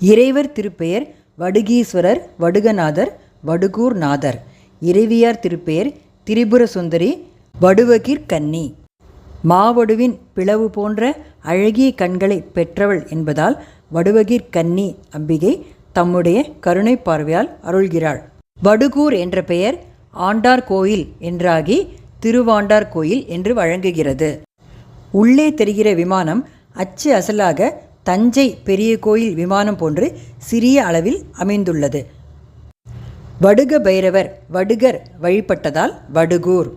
இறைவர் திருப்பெயர் வடுகீஸ்வரர் வடுகநாதர் வடுகூர் நாதர் இறைவியார் திருப்பெயர் திரிபுர சுந்தரி வடுவகிர் கன்னி. மாவடுவின் பிளவு போன்ற அழகிய கண்களை பெற்றவள் என்பதால் வடுவகிர் கன்னி அம்பிகை தம்முடைய கருணை பார்வையால் அருள்கிறாள். வடுகூர் என்ற பெயர் ஆண்டார் கோயில் என்றாகி திருவாண்டார் கோயில் என்று வழங்குகிறது. உள்ளே தெரிகிற விமானம் அச்சு அசலாக தஞ்சை பெரிய கோயில் விமானம் போன்று சிறிய அளவில் அமைந்துள்ளது. வடுக பைரவர் வடுகர் வழிபட்டதால் வடுகூர்.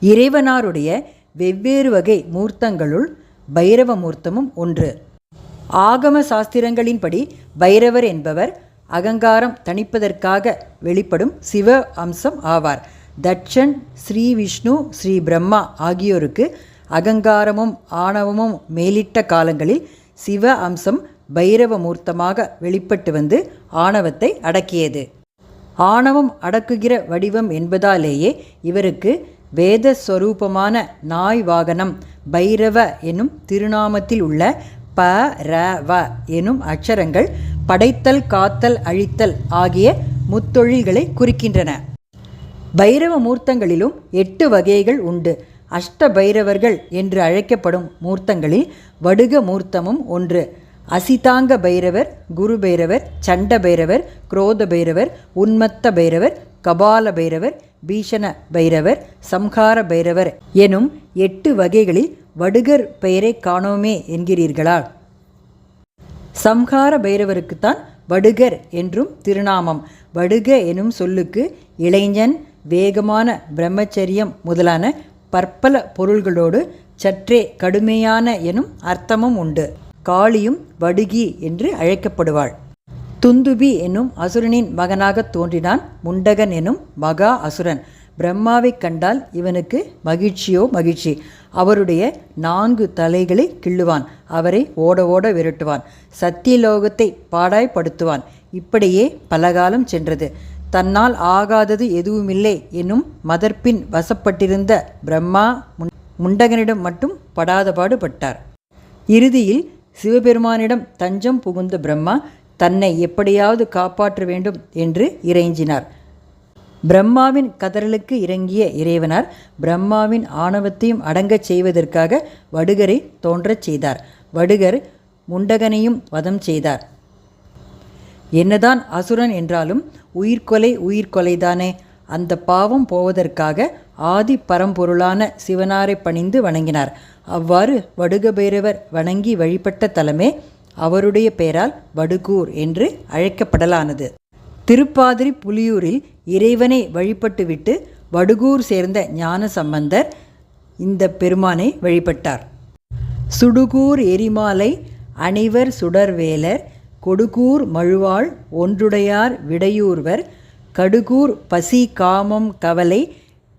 இறைவனாருடைய வெவ்வேறு வகை மூர்த்தங்களுள் பைரவ மூர்த்தமும் ஒன்று. ஆகம சாஸ்திரங்களின்படி பைரவர் என்பவர் அகங்காரம் தணிப்பதற்காக வெளிப்படும் சிவ அம்சம் ஆவார். தட்சன் ஸ்ரீ விஷ்ணு ஸ்ரீ பிரம்மா ஆகியோருக்கு அகங்காரமும் ஆணவமும் மேலிட்ட காலங்களில் சிவ அம்சம் பைரவ மூர்த்தமாக வெளிப்பட்டு வந்து ஆணவத்தை அடக்கியது. ஆணவம் அடக்குகிற வடிவம் என்பதாலேயே இவருக்கு வேத ஸ்வரூபமான நாய் வாகனம் பைரவ எனும் திருநாமத்தில் உள்ள ப ர வ எனும் அச்சரங்கள் படைத்தல் காத்தல் அழித்தல் ஆகிய முத்தொழில்களை குறிக்கின்றன. பைரவ மூர்த்தங்களிலும் எட்டு வகைகள் உண்டு. அஷ்ட பைரவர்கள் என்று அழைக்கப்படும் மூர்த்தங்களில் வடுக மூர்த்தமும் ஒன்று. அசிதாங்க பைரவர் குரு பைரவர் சண்ட பைரவர் குரோத பைரவர் உன்மத்த பைரவர் கபால பைரவர் பீஷண பைரவர் சம்ஹார பைரவர் எனும் எட்டு வகைகளில் வடுகர் பெயரை காணோமே என்கிறீர்களா சம்ஹார பைரவருக்குத்தான் வடுகர் என்றும் திருநாமம். வடுக எனும் சொல்லுக்கு இளைஞன் வேகமான பிரம்மச்சரியம் முதலான பற்பல பொருள்களோடு சற்றே கடுமையான எனும் அர்த்தமும் உண்டு. காளியும் வடுகி என்று அழைக்கப்படுவாள். துந்துபி என்னும் அசுரனின் மகனாகத் தோன்றினான். முண்டகன் எனும் மகா அசுரன். பிரம்மாவைக் கண்டால் இவனுக்கு மகிழ்ச்சியோ மகிழ்ச்சி. அவருடைய நான்கு தலைகளை கிள்ளுவான். அவரை ஓட ஓட விரட்டுவான். சத்தியலோகத்தை பாடாய்ப்படுத்துவான். இப்படியே பலகாலம் சென்றது. தன்னால் ஆகாதது எதுவுமில்லை என்னும் மதர்ப்பின் வசப்பட்டிருந்த பிரம்மா முன்- முண்டகனிடம் மட்டும் படாதபாடு பட்டார் இறுதியில் சிவபெருமானிடம் தஞ்சம் புகுந்த பிரம்மா தன்னை எப்படியாவது காப்பாற்ற வேண்டும் என்று இறைஞ்சினார். பிரம்மாவின் கதறலுக்கு இறங்கிய இறைவனார் பிரம்மாவின் ஆணவத்தையும் அடங்கச் செய்வதற்காக வடுகரை தோன்றச் செய்தார். வடுகர் முண்டகனையும் வதம் செய்தார். என்னதான் அசுரன் என்றாலும் உயிர்கொலை உயிர்கொலைதானே. அந்த பாவம் போவதற்காக ஆதி பரம்பொருளான சிவனாரை பணிந்து வணங்கினார். அவ்வாறு வடுக பைரவர் வணங்கி வழிபட்ட தலமே அவருடைய பெயரால் வடுகூர் என்று அழைக்கப்படலானது. திருப்பாதிரி புலியூரில் இறைவனை வழிபட்டுவிட்டு வடுகூர் சேர்ந்த ஞான சம்பந்தர் இந்த பெருமானை வழிபட்டார். சுடுகூர் எரிமாலை அனைவர் சுடர்வேலர் கொடுகூர் மழுவாள் ஒன்றுடையார் விடையூர்வர் கடுகூர் பசி காமம் கவலை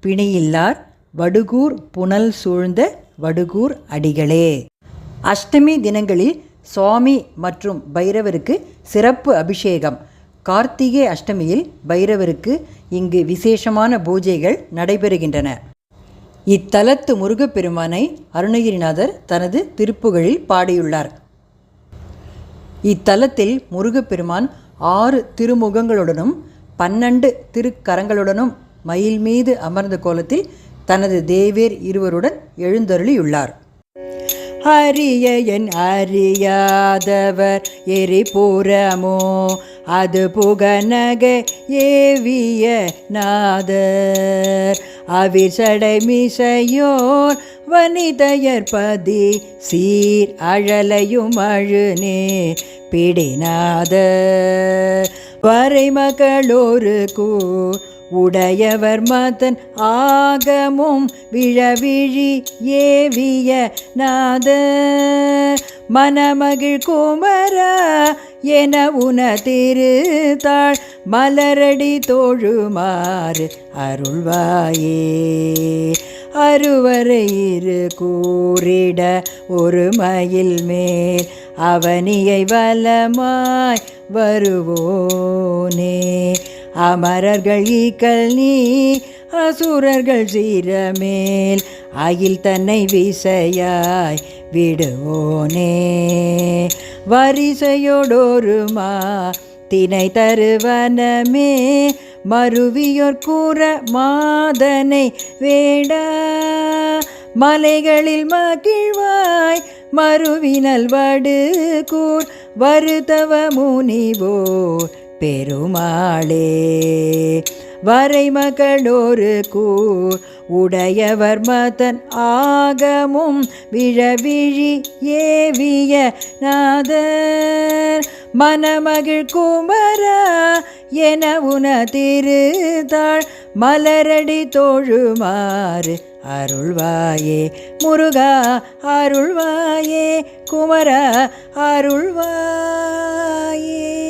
பிணியில்லார் வடுகூர் புனல் சூழ்ந்த வடுகூர் அடிகளே. அஷ்டமி தினங்களில் சுவாமி மற்றும் பைரவருக்கு சிறப்பு அபிஷேகம். கார்த்திகை அஷ்டமியில் பைரவருக்கு இங்கு விசேஷமான பூஜைகள் நடைபெறுகின்றன. இத்தலத்து முருகப்பெருமானை அருணகிரிநாதர் தனது திருப்புகழில் பாடியுள்ளார். இத்தலத்தில் முருகப்பெருமான் ஆறு திருமுகங்களுடனும் பன்னெண்டு திருக்கரங்களுடனும் மயில் மீது அமர்ந்த கோலத்தில் தனது தேவேர் இருவருடன் எழுந்தருளியுள்ளார். அரிய என் அறியாதவர் எரிபுறமோ அது புகநக ஏவிய நாதர். அவிசடை மிசையோர் வனிதையற்பதி சீர் அழலையும் அழுநே பிடிநாதர் வரைமகளொரு கூ உடையவர் மதன் ஆகமும் விழவிழி ஏவிய நாத. மனமகிழ் குமரா என உன திருத்தாள் மலரடி தோழுமாறு அருள்வாயே. அருவரை இரு கூறிட ஒரு மயில் மேல். அவனியை வலமாய் வருவோனே. அமரர்கள் ஈக்கல் நீ அசுரர்கள் சீரமேல். அகில் தன்னை விசையாய் விடுவோனே. வரிசையோடொருமா தினை தருவனமே மருவியோர் கூற மாதனை வேடா. மலைகளில் மகிழ்வாய் மறுவினல் வடு கூர் வருதவ முனிவோர் பெருமாளே. வரை மகளோரு கூர். உடையவர் மதன் ஆகமும் விழவிழி ஏவிய நாதர். மனமகிழ் குமரா என உன திருதாள் மலரடி தோழுமாறு அருள்வாயே. முருகா அருள்வாயே. குமர அருள்வாயே.